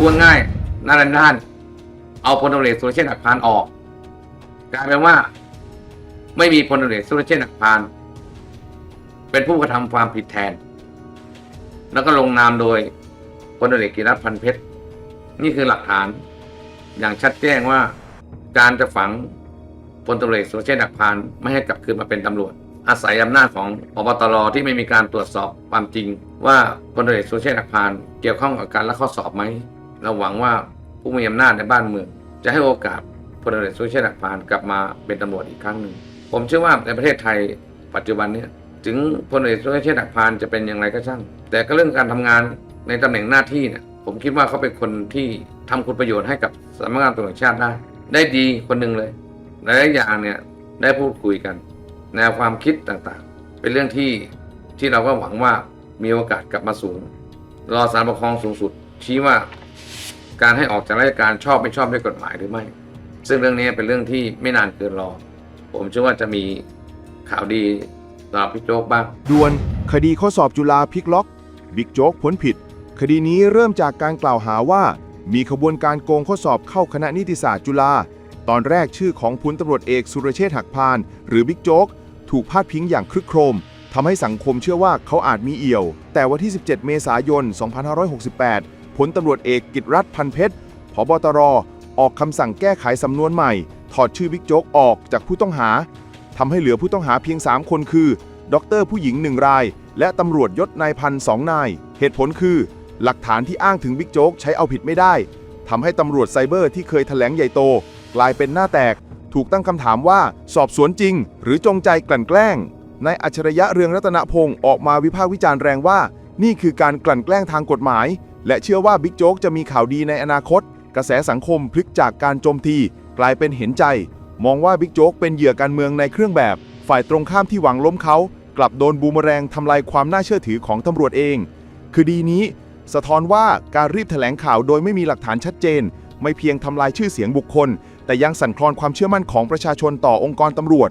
พูดง่ายๆหน้าด้าน เอาพลตำรวจเอกสุรเชษฐ์หักพานออกกลายเป็นว่า ไม่มีพลตำรวจเอกสุรเชษฐ์หักพาน เป็นผู้กระทำความผิดแทน แล้วก็ลงนามโดยพลตำรวจเอกกิรัตพันเพชร นี่คือหลักฐาน อย่างชัดแจ้งว่าการจะฝังพลตำรวจเอกสุรเชษฐ์หักพาน ไม่ให้กลับคืนมาเป็นตำรวจอาศัยอำนาจของพบตรที่ไม่มีการตรวจสอบความจริง ว่าพลตำรวจเอกสุรเชษฐ์หักพาน เกี่ยวข้องกับการลักข้อสอบไหม เราหวังว่าผู้มีอำนาจในบ้านเมือง จะให้โอกาสพลตำรวจเอกสุเชษฐ์หักพานกลับมาเป็นตำรวจอีกครั้งหนึ่ง ผมเชื่อว่าในประเทศไทยปัจจุบันนี้ถึงพลตำรวจเอกสุเชษฐ์หักพานจะเป็นอย่างไรก็ช่าง แต่ก็เรื่องการทำงานในตำแหน่งหน้าที่เนี่ยผมคิดว่าเขาเป็นคนที่ทำคุณประโยชน์ให้กับสำนักงานตำรวจแห่งชาติได้ ได้ดีคนหนึ่งเลยหลายอย่างเนี่ยได้พูดคุยกัน แนวความคิดต่างๆ เป็นเรื่องที่ที่เราก็หวังว่ามีโอกาสกลับมาสูง รอสารปกครองสูงสุดชี้ว่า การให้ออกจากราชการชอบไม่ชอบด้วยกฎหมายหรือไม่ ซึ่งเรื่องนี้เป็นเรื่องที่ไม่นานเกินรอ ผมเชื่อว่าจะมีข่าวดีสำหรับพี่โจ๊กบ้างด่วนคดีข้อสอบจุฬาพลิกล็อก บิ๊กโจ๊กพ้นผิด คดีนี้เริ่มจากการกล่าวหาว่า มีขบวนการโกงข้อสอบเข้าคณะนิติศาสตร์จุฬาตอนแรกชื่อของพลตำรวจเอกสุรเชษฐ์หักพาน หรือบิ๊กโจ๊กถูกพาดพิงอย่างครึกโครมทำให้สังคมเชื่อว่าเขาอาจมีเอี่ยว แต่วันที่ 17 เมษายน 2568 ผลตำรวจเอกกิตรัตน์พันเพชรผบตรออกคำสั่งแก้ไขสำนวนใหม่ ถอดชื่อบิ๊กโจ๊กออกจากผู้ต้องหาทำให้เหลือผู้ต้องหาเพียง 3 คนคือด็อกเตอร์ผู้หญิง1ราย และตำรวจยศนายพันสองนาย เหตุผลคือ หลักฐานที่อ้างถึงบิ๊กโจ๊กใช้เอาผิดไม่ได้ทำให้ตำรวจไซเบอร์ที่เคยแถลงใหญ่โต กลายเป็นหน้าแตก ถูกตั้งคำถามว่าสอบสวนจริง หรือจงใจกลั่นแกล้งนายอัจฉริยะเรืองรัตนพงศ์ออกมาวิพากษ์วิจารณ์แรงว่า นี่คือการกลั่นแกล้งทางกฎหมาย และเชื่อว่าบิ๊กโจ๊กจะมีข่าวดีในอนาคต กระแสสังคมพลิกจากการโจมตี กลายเป็นเห็นใจ มองว่าบิ๊กโจ๊กเป็นเหยื่อการเมืองในเครื่องแบบ ฝ่ายตรงข้ามที่หวังล้มเขา กลับโดนบูมแรงทำลายความน่าเชื่อถือของตำรวจเองคดีนี้ สะท้อนว่าการรีบแถลงข่าวโดยไม่มีหลักฐานชัดเจน ไม่เพียงทำลายชื่อเสียงบุคคล แต่ยังสั่นคลอนความเชื่อมั่นของประชาชนต่อองค์กรตำรวจ